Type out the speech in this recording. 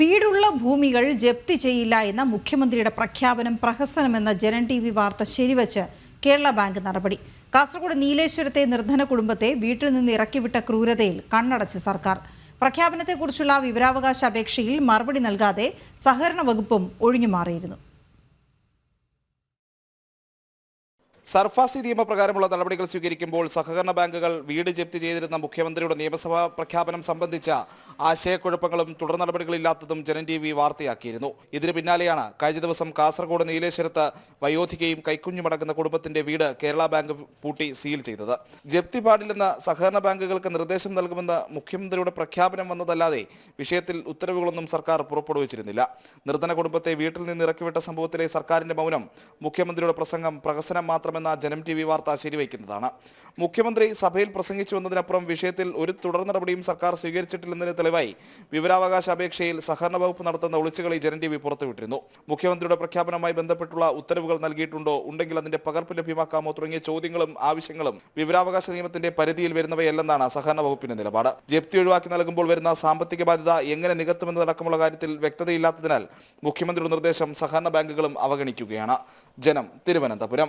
വീടുള്ള ഭൂമികൾ ജപ്തി ചെയ്യില്ല എന്ന മുഖ്യമന്ത്രിയുടെ പ്രഖ്യാപനം പ്രഹസനമെന്ന ജനൻ ടി വി വാർത്ത ശരിവച്ച് കേരള ബാങ്ക് നടപടി. കാസർഗോഡ് നീലേശ്വരത്തെ നിർധന കുടുംബത്തെ വീട്ടിൽ നിന്ന് ഇറക്കിവിട്ട ക്രൂരതയിൽ കണ്ണടച്ച് സർക്കാർ. പ്രഖ്യാപനത്തെക്കുറിച്ചുള്ള വിവരാവകാശ അപേക്ഷയിൽ മറുപടി നൽകാതെ സഹകരണ വകുപ്പും ഒഴിഞ്ഞുമാറിയിരുന്നു. സർഫാസി നിയമപ്രകാരമുള്ള നടപടികൾ സ്വീകരിക്കുമ്പോൾ സഹകരണ ബാങ്കുകൾ വീട് ജപ്തി ചെയ്തിരുന്ന മുഖ്യമന്ത്രിയുടെ നിയമസഭാ പ്രഖ്യാപനം സംബന്ധിച്ച ആശയക്കുഴപ്പങ്ങളും തുടർ നടപടികളില്ലാത്തതും ജനൻ ടി വി വാർത്തയാക്കിയിരുന്നു. ഇതിന് പിന്നാലെയാണ് കഴിഞ്ഞ ദിവസം കാസർഗോഡ് നീലേശ്വരത്ത് വയോധികയും കൈക്കുഞ്ഞുമടങ്ങുന്ന കുടുംബത്തിന്റെ വീട് കേരള ബാങ്ക് പൂട്ടി സീൽ ചെയ്തത്. ജപ്തി പാടില്ലെന്ന് സഹകരണ ബാങ്കുകൾക്ക് നിർദ്ദേശം നൽകുമെന്ന് മുഖ്യമന്ത്രിയുടെ പ്രഖ്യാപനം വന്നതല്ലാതെ വിഷയത്തിൽ ഉത്തരവുകളൊന്നും സർക്കാർ പുറപ്പെടുവിച്ചിരുന്നില്ല. നിർധന കുടുംബത്തെ വീട്ടിൽ നിന്ന് ഇറക്കിവിട്ട സംഭവത്തിലെ സർക്കാരിന്റെ മൗനം മുഖ്യമന്ത്രിയുടെ പ്രസംഗം പ്രഹസനം മാത്രമെന്ന ജനം ടി വി വാർത്ത ശരിവയ്ക്കുന്നതാണ് മുഖ്യമന്ത്രി സഭയിൽ പ്രസംഗിച്ചു വന്നതിനപ്പുറം വിഷയത്തിൽ ഒരു തുടർ നടപടിയും സർക്കാർ സ്വീകരിച്ചിട്ടില്ലെന്നതിന് തെളിവായി വിവരാവകാശ അപേക്ഷയിൽ സഹകരണ വകുപ്പ് നടത്തുന്ന ഒളിച്ചുകളി ജനം ടി വി പുറത്തുവിട്ടിരുന്നു. മുഖ്യമന്ത്രിയുടെ പ്രഖ്യാപനവുമായി ബന്ധപ്പെട്ടുള്ള ഉത്തരവുകൾ നൽകിയിട്ടുണ്ടോ? ഉണ്ടെങ്കിൽ അതിന്റെ പകർപ്പ് ലഭ്യമാക്കാമോ? തുടങ്ങിയ ചോദ്യങ്ങളും ആവശ്യങ്ങളും വിവരാവകാശ നിയമത്തിന്റെ പരിധിയിൽ വരുന്നവയല്ലെന്നാണ് സഹകരണ വകുപ്പിന്റെ നിലപാട്. ജപ്തി ഒഴിവാക്കി നൽകുമ്പോൾ വരുന്ന സാമ്പത്തിക ബാധ്യത എങ്ങനെ നികത്തുമെന്നതടക്കമുള്ള കാര്യത്തിൽ വ്യക്തതയില്ലാത്തതിനാൽ മുഖ്യമന്ത്രിയുടെ നിർദ്ദേശം സഹകരണ ബാങ്കുകളും അവഗണിക്കുകയാണ്. ജനം തിരുവനന്തപുരം.